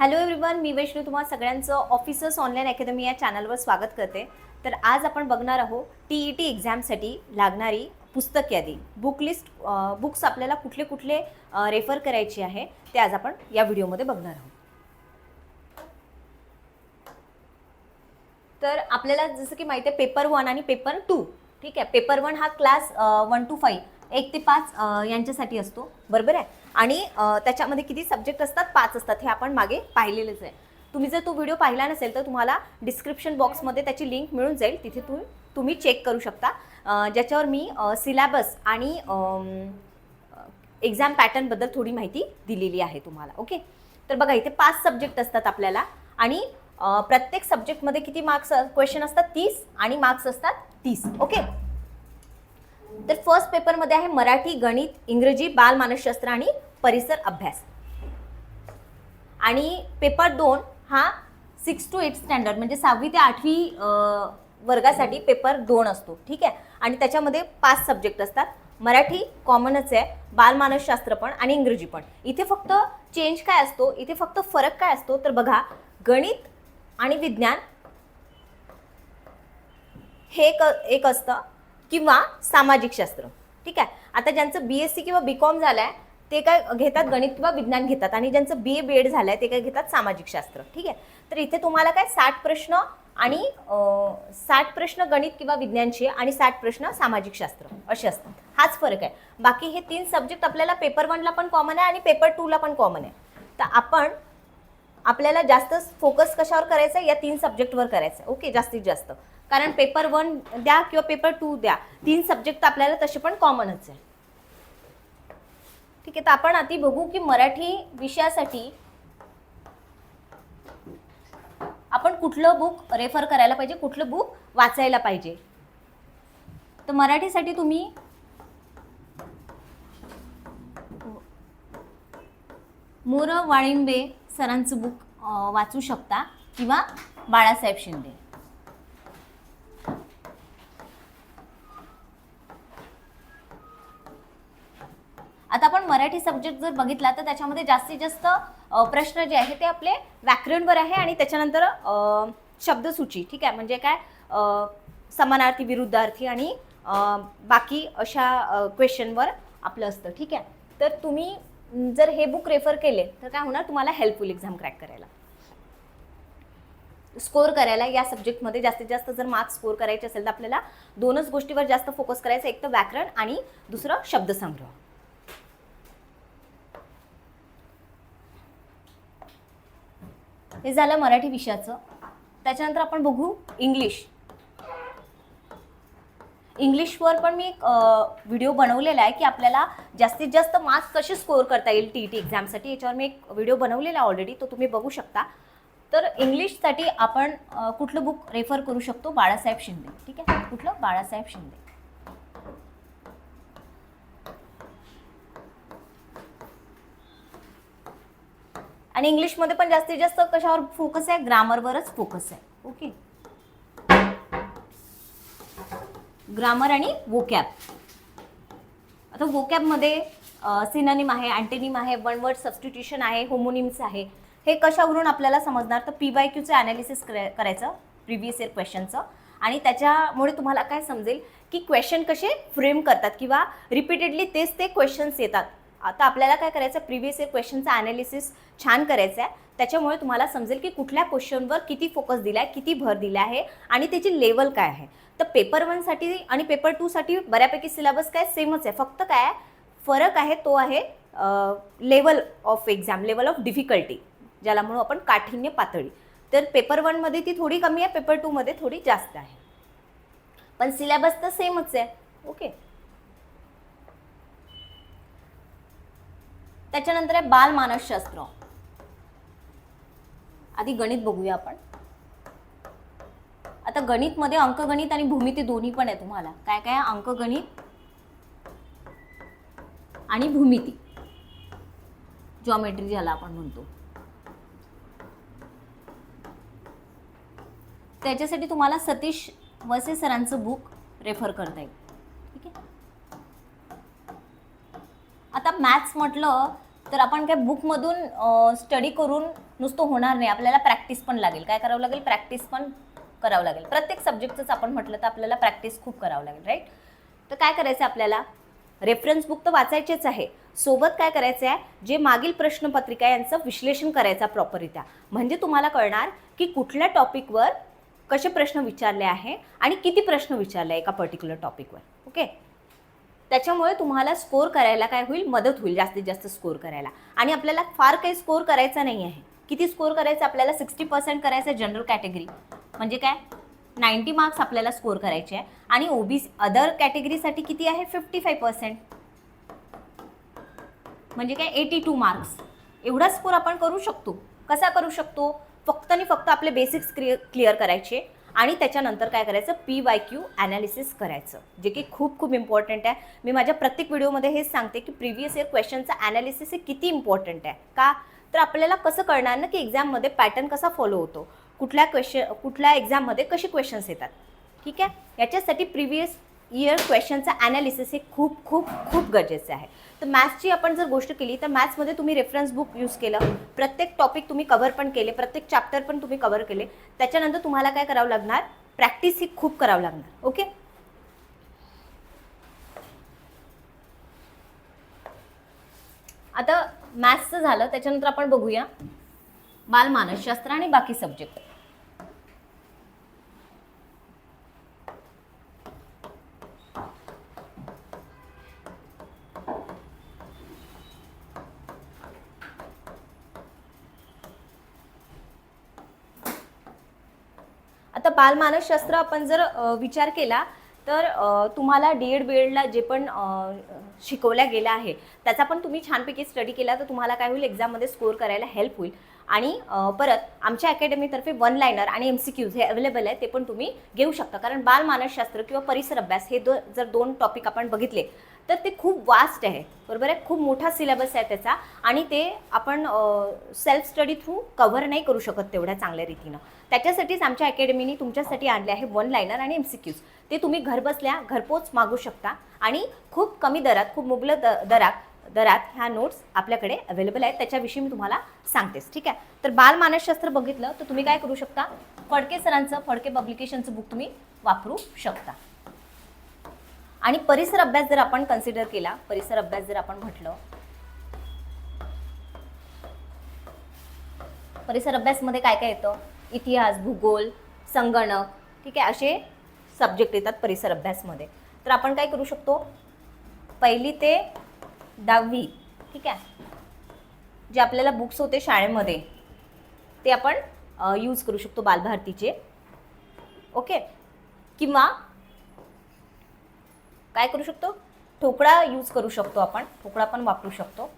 Hello everyone मी वैष्णू तुम्हाला सगळ्यांचं officers online academy या चॅनलवर स्वागत करते. तर आज आपण बघणार आहोत टी ई टी एक्झामसाठी लागणारी पुस्तक यादी. बुक लिस्ट बुक्स आपल्याला कुठले कुठले रेफर करायची आहे ते आज आपण या व्हिडिओमध्ये बघणार आहोत. तर आपल्याला जसं की माहिती आहे पेपर वन आणि पेपर टू ठीक आहे? पेपर वन हा क्लास वन टू फाईव्ह एक ते पाच यांच्यासाठी असतो. बरोबर आहे? आणि त्याच्यामध्ये किती सब्जेक्ट असतात? पाच असतात. हे आपण मागे पाहिलेलेच आहे. तुम्ही जर तो व्हिडिओ पाहिला नसेल तर तुम्हाला डिस्क्रिप्शन बॉक्समध्ये त्याची लिंक मिळून जाईल. तिथे तुम्ही तुम्ही चेक करू शकता. ज्याच्यावर मी सिलॅबस आणि एक्झाम पॅटर्नबद्दल थोडी माहिती दिलेली आहे तुम्हाला. ओके तर बघा इथे पाच सब्जेक्ट असतात आपल्याला. आणि प्रत्येक सब्जेक्टमध्ये किती मार्क्स क्वेश्चन असतात? तीस आणि मार्क्स असतात तीस. ओके तर फर्स्ट पेपरमध्ये आहे मराठी गणित इंग्रजी बालमानसशास्त्र आणि परिसर अभ्यास. आणि पेपर दोन हा सिक्स टू एट स्टँडर्ड म्हणजे सहावी ते आठवी वर्गासाठी पेपर दोन असतो. ठीक आहे? आणि त्याच्यामध्ये पाच सब्जेक्ट असतात. मराठी कॉमनच आहे बालमानसशास्त्र पण आणि इंग्रजी पण. इथे फक्त चेंज काय असतो? इथे फक्त फरक काय असतो? तर बघा गणित आणि विज्ञान हे एक एक असतं. किंवा सामाजिक शास्त्र. ठीक आहे? आता ज्यांचं बी एस सी किंवा बी कॉम झालं आहे ते काय घेतात गणित किंवा विज्ञान घेतात आणि ज्यांचं बी ए बी एड झालं आहे ते काय घेतात सामाजिक शास्त्र. ठीक आहे? तर इथे तुम्हाला काय साठ प्रश्न आणि साठ प्रश्न गणित किंवा विज्ञानचे आणि साठ प्रश्न सामाजिक शास्त्र असे असतात. हाच फरक आहे. बाकी हे तीन सब्जेक्ट आपल्याला पेपर वनला पण कॉमन आहे आणि पेपर टूला पण कॉमन आहे. तर आपण आपल्याला जास्त फोकस कशावर करायचं आहे या तीन सब्जेक्टवर करायचं आहे ओके जास्तीत जास्त. कारण पेपर वन द्या किंवा पेपर टू द्या. तीन सब्जेक्ट आपल्याला तसे पण कॉमनच आहे. ठीक आहे तर आपण आधी बघू की मराठी विषयासाठी आपण कुठलं बुक रेफर करायला पाहिजे कुठलं बुक वाचायला पाहिजे. तर मराठीसाठी तुम्ही मोर वाळिंबे सरांचं बुक वाचू शकता किंवा बाळासाहेब शिंदे आता आपण मराठी सब्जेक्ट जर बघितला तर त्याच्यामध्ये जास्तीत जास्त प्रश्न जे आहे ते आपले व्याकरणवर आहे आणि त्याच्यानंतर शब्दसूची. ठीक आहे? म्हणजे काय? समानार्थी विरुद्धार्थी आणि बाकी अशा क्वेश्चनवर आपलं असतं. ठीक आहे? तर तुम्ही जर हे बुक रेफर केले तर काय होणार? तुम्हाला हेल्पफुल एक्झाम क्रॅक करायला. स्कोर करायला या सब्जेक्टमध्ये जास्तीत जास्त जर मार्क्स स्कोर करायचे असेल तर आपल्याला दोनच गोष्टीवर जास्त फोकस करायचं एक तर व्याकरण आणि दुसरं शब्दसंग्रह. हे झालं मराठी विषयाचं. त्याच्यानंतर आपण बघू इंग्लिश. इंग्लिशवर पण मी एक व्हिडिओ बनवलेला आहे की आपल्याला जास्तीत जास्त मार्क्स कसे स्कोअर करता येईल टी ई टी एक्झामसाठी. याच्यावर मी एक व्हिडिओ बनवलेला आहे ऑलरेडी तो तुम्ही बघू शकता. तर इंग्लिशसाठी आपण कुठलं बुक रेफर करू शकतो? बाळासाहेब शिंदे. ठीक आहे? कुठलं? बाळासाहेब शिंदे. आणि इंग्लिशमध्ये पण जास्तीत जास्त कशावर फोकस आहे? ग्रामरवरच फोकस आहे. ओके ग्रामर आणि वोकॅब आता वोकॅबमध्ये सिनानिम आहे अँटेनिम आहे वन वर्ड सबस्टिट्यूशन आहे होमोनिम्स आहे. हे कशावरून आपल्याला समजणार? तर पी वाय क्यूचं ॲनालिसिस करायचं प्रिव्हियस इयर क्वेश्चनचं आणि त्याच्यामुळे तुम्हाला काय समजेल की क्वेश्चन कसे फ्रेम करतात किंवा रिपीटेडली तेच ते क्वेश्चन्स येतात. आता आपल्याला काय करायचं प्रिव्हियस इयर क्वेश्चनचा ॲनालिसिस छान करायचं आहे त्याच्यामुळे तुम्हाला समजेल की कुठल्या क्वेश्चनवर किती फोकस दिला आहे किती भर दिला आहे आणि त्याची लेवल काय आहे. तर पेपर वनसाठी आणि पेपर टूसाठी बऱ्यापैकी सिलेबस काय सेमच आहे. फक्त काय फरक आहे तो आहे level of exam level of difficulty ज्याला म्हणू आपण काठिण्य पातळी. तर पेपर वनमध्ये ती थोडी कमी आहे पेपर टूमध्ये थोडी जास्त आहे. पण सिलेबस तर सेमच आहे. ओके त्याच्यानंतर आहे बाल मानसशास्त्र. आधी गणित बघूया आपण. आता गणितमध्ये अंकगणित आणि भूमिती दोन्ही पण आहे तुम्हाला. काय काय? अंकगणित आणि भूमिती. जॉमेट्री ज्याला आपण म्हणतो. त्याच्यासाठी तुम्हाला सतीश वसे सरांचं बुक रेफर करता येईल. ठीक आहे? आता मॅथ्स म्हटलं तर आपण काय बुकमधून स्टडी करून नुसतं होणार नाही. आपल्याला प्रॅक्टिस पण लागेल. काय करावं लागेल? प्रॅक्टिस पण करावं लागेल. प्रत्येक सब्जेक्टचंच आपण म्हटलं तर आपल्याला प्रॅक्टिस खूप करावं लागेल राईट तर काय करायचं आपल्याला? रेफरन्स बुक तर वाचायचेच आहे. सोबत काय करायचं आहे जे मागील प्रश्नपत्रिका यांचं विश्लेषण करायचं प्रॉपररित्या म्हणजे तुम्हाला कळणार की कुठल्या टॉपिकवर कसे प्रश्न विचारले आहे आणि किती प्रश्न विचारले आहे एका पर्टिक्युलर टॉपिकवर ओके त्याच्यामुळे तुम्हाला स्कोर करायला काय होईल? मदत होईल जास्तीत जास्त स्कोर करायला. आणि आपल्याला फार काही स्कोर करायचा नाही आहे. किती स्कोर करायचं? आपल्याला सिक्स्टी पर्सेंट करायचं आहे जनरल कॅटेगरी. म्हणजे काय? नाईन्टी मार्क्स आपल्याला स्कोर करायचे आहे. आणि ओबीसी अदर कॅटेगरीसाठी किती आहे? Fifty five percent. म्हणजे काय? Eighty two marks. एवढा स्कोर आपण करू शकतो. कसा करू शकतो? फक्त आणि फक्त आपले बेसिक्स क्लिअर करायचे. आणि त्याच्यानंतर काय करायचं? पी वाय क्यू ॲनालिसिस करायचं जे की खूप खूप इम्पॉर्टंट आहे. मी माझ्या प्रत्येक व्हिडिओमध्ये हेच सांगते की प्रिव्हियस इयर क्वेश्चनचं ॲनालिसिस हे किती इम्पॉर्टंट आहे. का? तर आपल्याला कसं कळणार ना की एक्झाममध्ये पॅटर्न कसा फॉलो होतो? कुठल्या क्वेश्चन कुठल्या एक्झाममध्ये कसे क्वेश्चन्स येतात? ठीक आहे? याच्यासाठी प्रिव्हियस इयर क्वेश्चनचं ॲनालिसिस हे खूप खूप खूप गरजेचं आहे. तर मॅथ्सची आपण जर गोष्ट केली तर मॅथ्समध्ये तुम्ही रेफरन्स बुक यूज केलं प्रत्येक टॉपिक तुम्ही कव्हर पण केले प्रत्येक चॅप्टर पण तुम्ही कव्हर केले त्याच्यानंतर तुम्हाला काय करावं लागणार? प्रॅक्टिस ही खूप करावं लागणार ओके आता मॅथ्सचं झालं त्याच्यानंतर आपण बघूया. बालमानसशास्त्र आणि बाकी सब्जेक्ट आता बालमानसशास्त्र आपण जर विचार केला तर तुम्हाला डी एड बी एडला जे पण शिकवल्या गेलं आहे त्याचा पण तुम्ही छानपैकी स्टडी केला तर तुम्हाला काय होईल एक्झाममध्ये स्कोअर करायला हेल्प होईल. आणि परत आमच्या अकॅडमीतर्फे वन लायनर आणि एम सी क्यूज हे अवेलेबल आहे ते पण तुम्ही घेऊ शकता. कारण बालमानसशास्त्र किंवा परिसर अभ्यास हे दो जर दोन टॉपिक आपण बघितले तर ते खूप वास्ट आहे. बरोबर आहे? खूप मोठा सिलेबस आहे त्याचा. आणि ते आपण सेल्फ स्टडी थ्रू कव्हर नाही करू शकत तेवढ्या चांगल्या रीतीनं. त्याच्यासाठीच आमच्या अकॅडमीने तुमच्यासाठी आणले आहे वन लायनर आणि एम सी क्यूज ते तुम्ही घरबसल्या घरपोच मागू शकता आणि खूप कमी दरात खूप मुबलक द दरात दरात ह्या नोट्स आपल्याकडे अवेलेबल आहेत. त्याच्याविषयी मी तुम्हाला सांगतेच ठीक आहे? तर बाल मानसशास्त्र बघितलं तर तुम्ही काय करू शकता? फडके सरांचं फडके पब्लिकेशनचं बुक तुम्ही वापरू शकता. आणि परिसर अभ्यास जर आपण कन्सिडर केला परिसर अभ्यास जर आपण म्हटलं परिसर अभ्यासमध्ये काय काय येतं? इतिहास भूगोल संगणक ठीक आहे असे सब्जेक्ट येतात परिसर अभ्यासमध्ये. तर आपण काय करू शकतो? पहिली ते दहावी ठीक आहे जे आपल्याला बुक्स होते शाळेमध्ये ते आपण यूज करू शकतो बालभारतीचे. ओके किंवा काय करू शकतो? ठोकळा यूज करू शकतो आपण. ठोकळा पण वापरू शकतो.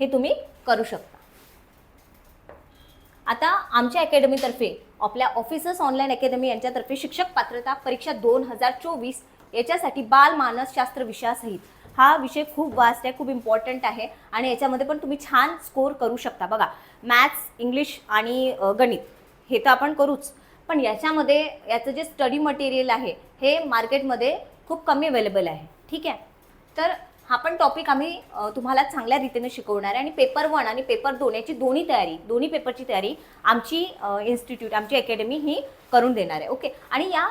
हे तुम्ही करू शकता. आता आमच्या अकॅडमीतर्फे आपल्या ऑफिसर्स ऑनलाईन अकॅडमी यांच्यातर्फे शिक्षक पात्रता परीक्षा दोन हजार चोवीस याच्यासाठी बालमानसशास्त्र विषयासहित. हा विषय खूप वास्ट आहे खूप इम्पॉर्टंट आहे आणि याच्यामध्ये पण तुम्ही छान स्कोर करू शकता. बघा मॅथ्स इंग्लिश आणि गणित हे तर आपण करूच. पण याच्यामध्ये याचं जे स्टडी मटेरियल आहे हे मार्केटमध्ये खूप कमी अवेलेबल आहे. ठीक आहे? तर हा पण टॉपिक आम्ही तुम्हाला चांगल्या रीतीने शिकवणार आहे. आणि पेपर वन आणि पेपर दोन याची दोन्ही तयारी दोन्ही पेपरची तयारी आमची इन्स्टिट्यूट आमची अकॅडमी ही करून देणार आहे. ओके आणि या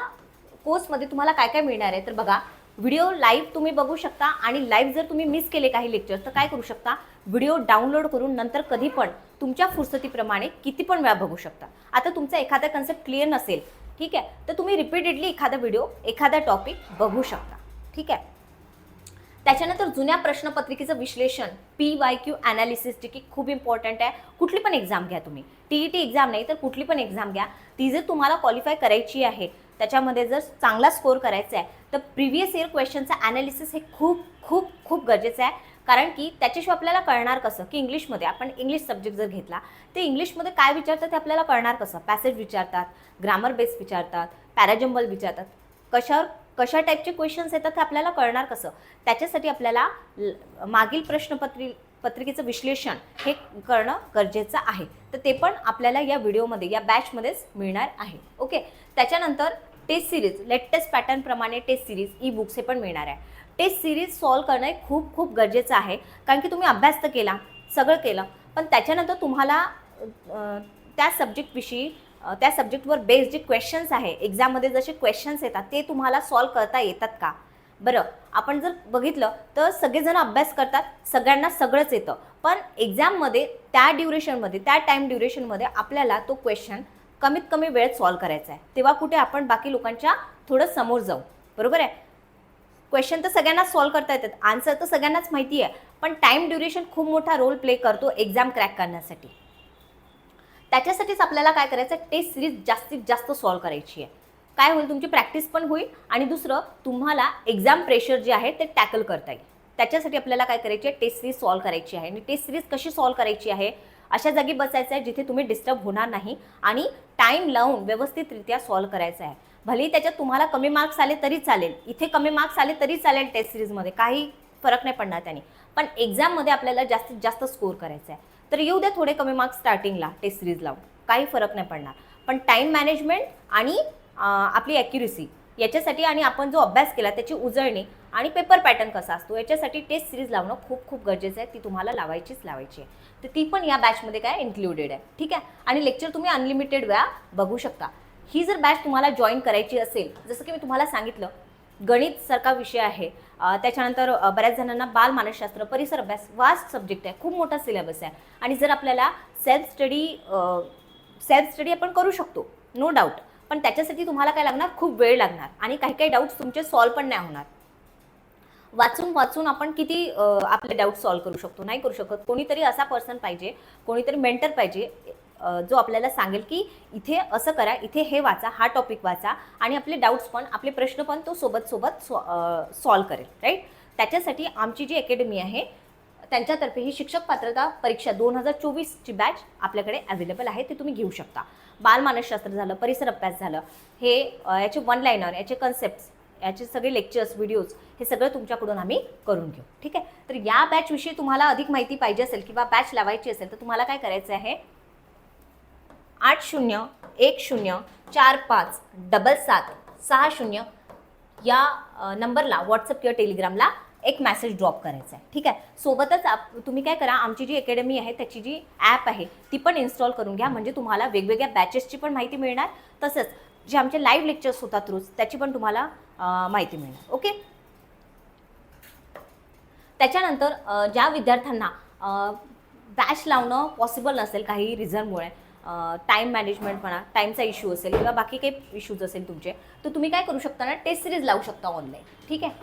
कोर्समध्ये तुम्हाला काय काय मिळणार आहे? तर बघा व्हिडिओ लाईव्ह तुम्ही बघू शकता आणि लाईव्ह जर तुम्ही मिस केले काही लेक्चर तर काय करू शकता? व्हिडिओ डाउनलोड करून नंतर कधी पण तुमच्या फुरसतीप्रमाणे किती पण वेळा बघू शकता. आता तुमचा एखादा कन्सेप्ट क्लिअर नसेल ठीक आहे? तर तुम्ही रिपीटेडली एखादा व्हिडिओ एखादा टॉपिक बघू शकता. ठीक आहे? त्याच्यानंतर जुन्या प्रश्नपत्रिकेचं विश्लेषण पी वाय क्यू ॲनालिसिस जे की खूप इम्पॉर्टंट आहे कुठली पण एक्झाम घ्या तुम्ही. टी ई टी एक्झाम नाही तर कुठली पण एक्झाम घ्या. ती जर तुम्हाला क्वालिफाय करायची आहे त्याच्यामध्ये जर चांगला स्कोर करायचा आहे तर प्रिव्हियस इयर क्वेश्चनचं ॲनालिसिस हे खूप खूप खूप गरजेचं आहे. कारण की त्याच्याशिवाय आपल्याला कळणार कसं? की इंग्लिशमध्ये आपण इंग्लिश सब्जेक्ट जर घेतला ते इंग्लिशमध्ये काय विचारतात ते आपल्याला कळणार कसं? पॅसेज विचारतात ग्रामर बेस विचारतात पॅराजम्बल विचारतात. कशावर कशा टाईपचे क्वेश्चन्स येतात ते आपल्याला कळणार कसं? त्याच्यासाठी आपल्याला ल- मागील प्रश्नपत्री पत्रिकेचं विश्लेषण हे करणं गरजेचं आहे. तर ते पण आपल्याला या व्हिडिओमध्ये या बॅचमध्येच मिळणार आहे. ओके त्याच्यानंतर टेस्ट सिरीज लेटेस्ट पॅटर्नप्रमाणे टेस्ट सिरीज ई बुक्स हे पण मिळणार आहे. टेस्ट सिरीज सॉल्व करणं हे खूप खूप गरजेचं आहे. कारण की तुम्ही अभ्यास तर केला सगळं केलं पण त्याच्यानंतर तुम्हाला त्या सब्जेक्टविषयी त्या सब्जेक्टवर बेस्ड जे क्वेश्चन्स आहे एक्झाममध्ये जसे क्वेश्चन्स येतात ते तुम्हाला सॉल्व करता येतात का? बरं आपण जर बघितलं तर सगळेजण अभ्यास करतात सगळ्यांना सगळंच येतं. पण एक्झाममध्ये त्या ड्युरेशनमध्ये त्या टाईम ड्युरेशनमध्ये आपल्याला तो क्वेश्चन कमीत कमी वेळेत सॉल्व करायचा आहे. तेव्हा कुठे आपण बाकी लोकांच्या थोडं समोर जाऊ. बरोबर आहे? क्वेश्चन तर सगळ्यांनाच सॉल्व करता येतात. आन्सर तर सगळ्यांनाच माहिती आहे. पण टाईम ड्युरेशन खूप मोठा रोल प्ले करतो एक्झाम क्रॅक करण्यासाठी. त्याच्यासाठीच आपल्याला काय करायचं टेस्ट सिरीज जास्तीत जास्त सॉल्व करायची आहे. काय होईल? तुमची प्रॅक्टिस पण होईल आणि दुसरं तुम्हाला एक्झाम प्रेशर जे आहे ते टॅकल करता येईल. त्याच्यासाठी आपल्याला काय करायची आहे? टेस्ट सिरीज सॉल्व करायची आहे. आणि टेस्ट सिरीज कशी सॉल्व करायची आहे? अशा जागी बसायचं आहे जिथे तुम्ही डिस्टर्ब होणार नाही आणि टाईम लावून व्यवस्थितरित्या सॉल्व करायचं आहे. भलेही त्याच्यात तुम्हाला कमी मार्क्स आले तरी चालेल. इथे कमी मार्क्स आले तरी चालेल टेस्ट सिरीजमध्ये काही फरक नाही पडणार त्याने. पण एक्झाममध्ये आपल्याला जास्तीत जास्त स्कोर करायचा आहे. तर येऊ द्या थोडे कमी मार्क्स स्टार्टिंगला टेस्ट सिरीज लावून. काही फरक नाही पडणार. पण टाईम मॅनेजमेंट आणि आपली ॲक्युरेसी याच्यासाठी आणि आपण जो अभ्यास केला त्याची उजळणी आणि पेपर पॅटर्न कसा असतो याच्यासाठी टेस्ट सिरीज लावणं खूप खूप गरजेचं आहे. ती तुम्हाला लावायचीच लावायची आहे. तर ती पण या बॅचमध्ये काय इन्क्लुडेड आहे. ठीक आहे? आणि लेक्चर तुम्ही अनलिमिटेड वेळा बघू शकता. ही जर बॅच तुम्हाला जॉईन करायची असेल जसं की मी तुम्हाला सांगितलं गणित सारखा विषय आहे. त्याच्यानंतर बऱ्याच जणांना बाल मानसशास्त्र परिसर अभ्यास वास्ट सब्जेक्ट आहे. खूप मोठा सिलेबस आहे. आणि जर आपल्याला सेल्फ स्टडी सेल्फ स्टडी आपण करू शकतो. नो डाऊट पण त्याच्यासाठी तुम्हाला काय लागणार? खूप वेळ लागणार. आणि काही काही डाऊट्स तुमचे सॉल्व पण नाही होणार. वाचून वाचून आपण किती आपले डाऊट सॉल्व करू शकतो? नाही करू शकत. कोणीतरी असा पर्सन पाहिजे कोणीतरी मेंटर पाहिजे जो आपल्याला सांगेल की इथे असं करा इथे हे वाचा हा टॉपिक वाचा आणि आपले डाऊट्स पण आपले प्रश्न पण तो सोबत सोबत सॉल्व करेल राईट त्याच्यासाठी आमची जी अकॅडमी आहे त्यांच्यातर्फे ही शिक्षक पात्रता परीक्षा दोन हजार चोवीसची बॅच आपल्याकडे अवेलेबल आहे ते तुम्ही घेऊ शकता. बालमानसशास्त्र झालं परिसर अभ्यास झालं हे याचे वन लाईनर याचे कन्सेप्ट याचे सगळे लेक्चर्स व्हिडिओज हे सगळं तुमच्याकडून आम्ही करून घेऊ ठीक आहे? तर या बॅचविषयी तुम्हाला अधिक माहिती पाहिजे असेल किंवा बॅच लावायची असेल तर तुम्हाला काय करायचं आहे? आठ शून्य एक शून्य चार पाच डबल सात सहा शून्य या नंबरला व्हॉट्सअप किंवा टेलिग्रामला एक मेसेज ड्रॉप करायचा आहे ठीक आहे? सोबतच आप तुम्ही काय करा आमची जी अकॅडमी आहे त्याची जी ॲप आहे ती पण इन्स्टॉल करून घ्या. म्हणजे तुम्हाला वेगवेगळ्या बॅचेसची पण माहिती मिळणार. तसंच जे आमचे लाईव्ह लेक्चर्स होतात रोज त्याची पण तुम्हाला माहिती मिळणार. ओके? त्याच्यानंतर ज्या विद्यार्थ्यांना बॅच लावणं पॉसिबल नसेल काही रिझनमुळे टाईम मॅनेजमेंट म्हणा टाईमचा इश्यू असेल किंवा बाकी काही इश्यूज असेल तुमचे तर तुम्ही काय करू शकता ना टेस्ट सिरीज लावू शकता ऑनलाईन ठीक आहे?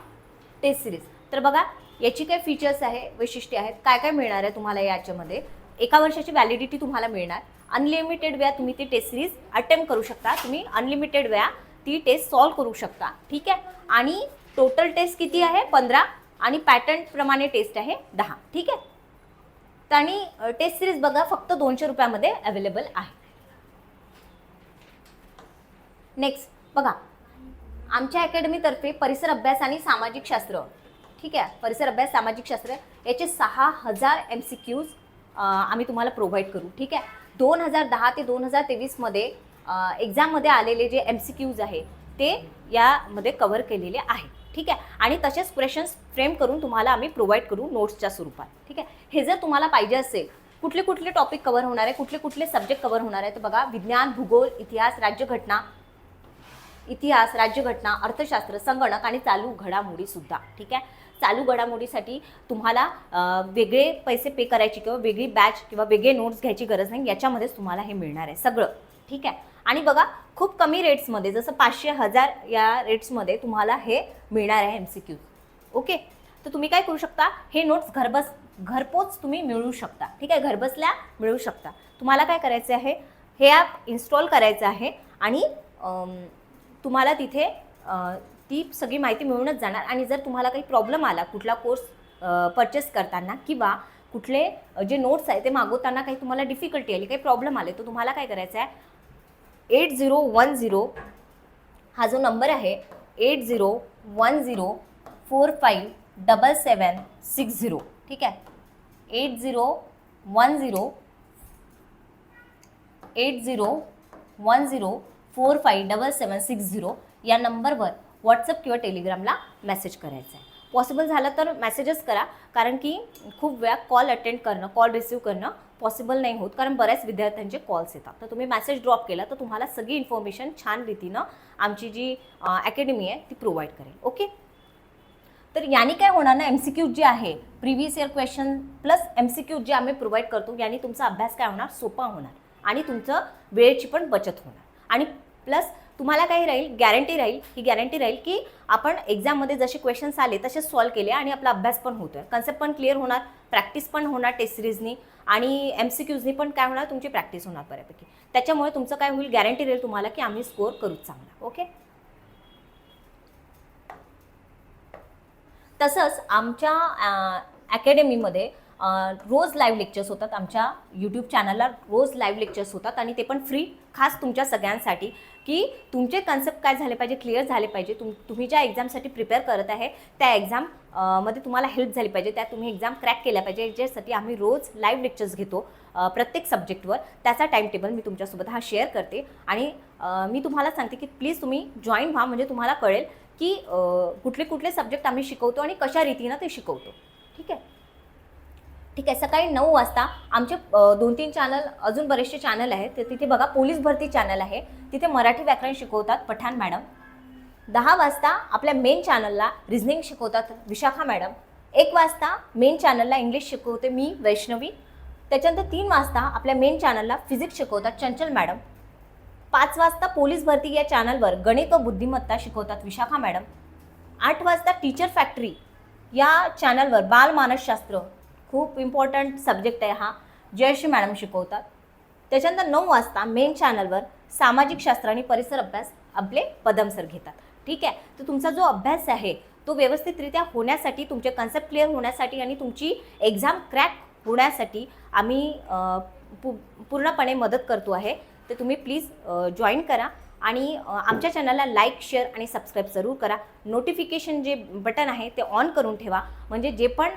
टेस्ट सिरीज तर बघा याची काय फीचर्स आहे वैशिष्ट्ये आहेत काय काय मिळणार आहे तुम्हाला याच्यामध्ये? एका वर्षाची व्हॅलिडिटी तुम्हाला मिळणार. अनलिमिटेड वेळा तुम्ही ती टेस्ट सिरीज अटेम्प्ट करू शकता. तुम्ही अनलिमिटेड वेळा ती टेस्ट सॉल्व करू शकता. ठीक आहे? आणि टोटल टेस्ट किती आहे? पंधरा. आणि पॅटर्नप्रमाणे टेस्ट आहे दहा. ठीक आहे? आणि टेस्ट सिरीज बघा फक्त दोनशे रुपयामध्ये अवेलेबल आहे. नेक्स्ट बघा. आमच्या अकॅडमीतर्फे परिसर अभ्यास आणि सामाजिक शास्त्र ठीक आहे? परिसर अभ्यास सामाजिक शास्त्र याचे सहा हजार एम सी क्यूज आम्ही तुम्हाला प्रोव्हाइड करू ठीक आहे? दोन हजार दहा ते दोन हजार तेवीसमध्ये एक्झाममध्ये आलेले जे एम सी क्यूज आहे ते यामध्ये कवर केलेले आहे. ठीक आहे? आणि तसेच क्वेश्चन्स फ्रेम करून तुम्हाला आम्ही प्रोव्हाइड करू नोट्सच्या स्वरूपात. ठीक आहे? हे जर तुम्हाला पाहिजे असेल कुठले कुठले टॉपिक कव्हर होणार आहे कुठले कुठले सब्जेक्ट कव्हर होणार आहे तर बघा विज्ञान भूगोल इतिहास राज्यघटना इतिहास राज्यघटना अर्थशास्त्र संगणक आणि चालू घडामोडीसुद्धा ठीक आहे? चालू घडामोडीसाठी तुम्हाला वेगळे पैसे पे करायची किंवा वेगळी बॅच किंवा वेगळे नोट्स घ्यायची गरज नाही. याच्यामध्येच तुम्हाला हे मिळणार आहे सगळं. ठीक आहे? आणि बघा खूप कमी रेट्समध्ये जसं पाचशे हजार या रेट्समध्ये तुम्हाला हे मिळणार आहे एम सी क्यू ओके तर तुम्ही काय करू शकता? हे नोट्स घरबस घरपोच तुम्ही मिळवू शकता. ठीक आहे? घरबसल्या मिळवू शकता. तुम्हाला काय करायचं आहे? हे ॲप इन्स्टॉल करायचं आहे आणि तुम्हाला तिथे ती सगळी माहिती मिळूनच जाणार. आणि जर तुम्हाला काही प्रॉब्लेम आला कुठला कोर्स परचेस करताना किंवा कुठले जे नोट्स आहे ते मागवताना काही तुम्हाला डिफिकल्टी आली काही प्रॉब्लेम आले तर तुम्हाला काय करायचं आहे? एट झिरो वन झिरो हा जो नंबर आहे eight zero one zero four five double seven six zero. ठीक आहे? Eight zero one zero eight zero one zero four five double seven six zero या नंबरवर व्हॉट्सअप किंवा टेलिग्रामला मेसेज करायचा आहे. पॉसिबल झालं तर मेसेजेस करा. कारण की खूप वेळा कॉल अटेंड करणं कॉल रिसिव्ह करणं पॉसिबल नाही होत. कारण बऱ्याच विद्यार्थ्यांचे कॉल्स येतात. तर तुम्ही मेसेज ड्रॉप केला तर तुम्हाला सगळी इन्फॉर्मेशन छान रीतीनं आमची जी अकॅडमी आहे ती प्रोव्हाइड करेल. ओके तर याने काय होणार ना एम सी क्यू जे आहे previous year question plus M C Q जे आम्ही प्रोव्हाइड करतो याने तुमचा अभ्यास काय होणार? सोपा होणार. आणि तुमचं वेळेची पण बचत होणार. आणि प्लस तुम्हाला काही राहील गॅरंटी राहील. ही गॅरंटी राहील की आपण एक्झाममध्ये जसे क्वेश्चन्स आले तसे सॉल्व केले आणि आपला अभ्यास पण होतो आहे कन्सेप्ट पण क्लिअर होणार प्रॅक्टिस पण होणार टेस्ट सिरीजनी आणि एम सी क्यूजनी पण काय होणार तुमची प्रॅक्टिस होणार बऱ्यापैकी. त्याच्यामुळे तुमचं काय होईल गॅरंटी राहील तुम्हाला की आम्ही स्कोअर करूच चांगला. ओके तसंच आमच्या अकॅडमीमध्ये रोज लाईव्ह लेक्चर्स होतात. आमच्या यूट्यूब चॅनलला रोज लाईव्ह लेक्चर्स होतात आणि ते पण फ्री खास तुमच्या सगळ्यांसाठी की तुमचे कन्सेप्ट काय झाले पाहिजे क्लिअर झाले पाहिजे. तुम तुम्ही ज्या एक्झामसाठी प्रिपेअर करत आहे त्या एक्झाममध्ये तुम्हाला हेल्प झाली पाहिजे. त्या तुम्ही एक्झाम क्रॅक केल्या पाहिजे. ज्यासाठी आम्ही रोज लाईव्ह लेक्चर्स घेतो प्रत्येक सब्जेक्टवर त्याचा टाईम टेबल मी तुमच्यासोबत हा शेअर करते. आणि मी तुम्हाला सांगते की प्लीज तुम्ही जॉईन व्हा. म्हणजे तुम्हाला कळेल की कुठले कुठले सब्जेक्ट आम्ही शिकवतो आणि कशा रीतीनं ते शिकवतो. ठीक आहे? ठीक आहे सकाळी नऊ वाजता आमचे दोन तीन चॅनल अजून बरेचसे चॅनल आहेत. तर तिथे बघा पोलीस भरती चॅनल आहे. तिथे मराठी व्याकरण शिकवतात पठाण मॅडम दहा वाजता आपल्या मेन चॅनलला रिझनिंग शिकवतात विशाखा मॅडम एक वाजता मेन चॅनलला इंग्लिश शिकवते मी वैष्णवी. त्याच्यानंतर तीन वाजता आपल्या मेन चॅनलला फिजिक्स शिकवतात चंचल मॅडम पाच वाजता पोलीस भरती या चॅनलवर गणित व बुद्धिमत्ता शिकवतात विशाखा मॅडम आठ वाजता टीचर फॅक्टरी या चॅनलवर बालमानसशास्त्र खूप इम्पॉर्टंट सब्जेक्ट आहे हा जयश्री मॅडम शिकवतात. त्याच्यानंतर नऊ वाजता मेन चॅनलवर सामाजिक शास्त्र आणि परिसर अभ्यास आपले पदम सर घेतात. ठीक आहे? तर तुमचा जो अभ्यास आहे तो व्यवस्थितरित्या होण्यासाठी तुमचे कन्सेप्ट क्लिअर होण्यासाठी आणि तुमची एक्झाम क्रॅक होण्यासाठी आम्ही पू पूर्णपणे मदत करतो आहे. तर तुम्ही प्लीज जॉईन करा. आणि आमच्या चॅनलला लाईक शेअर आणि सबस्क्राईब जरूर करा. नोटिफिकेशन जे बटन आहे ते ऑन करून ठेवा. म्हणजे जे पण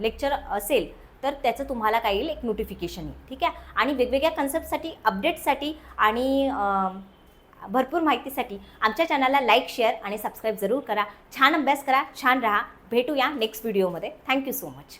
लेक्चर असेल तर त्याचं तुम्हाला काय येईल एक नोटिफिकेशन येईल. ठीक आहे? आणि वेगवेगळ्या कन्सेप्टसाठी अपडेटसाठी आणि भरपूर माहितीसाठी आमच्या चॅनलला लाईक शेअर आणि सबस्क्राईब जरूर करा. छान अभ्यास करा छान राहा. भेटूया नेक्स्ट व्हिडिओमध्ये. Thank you so much.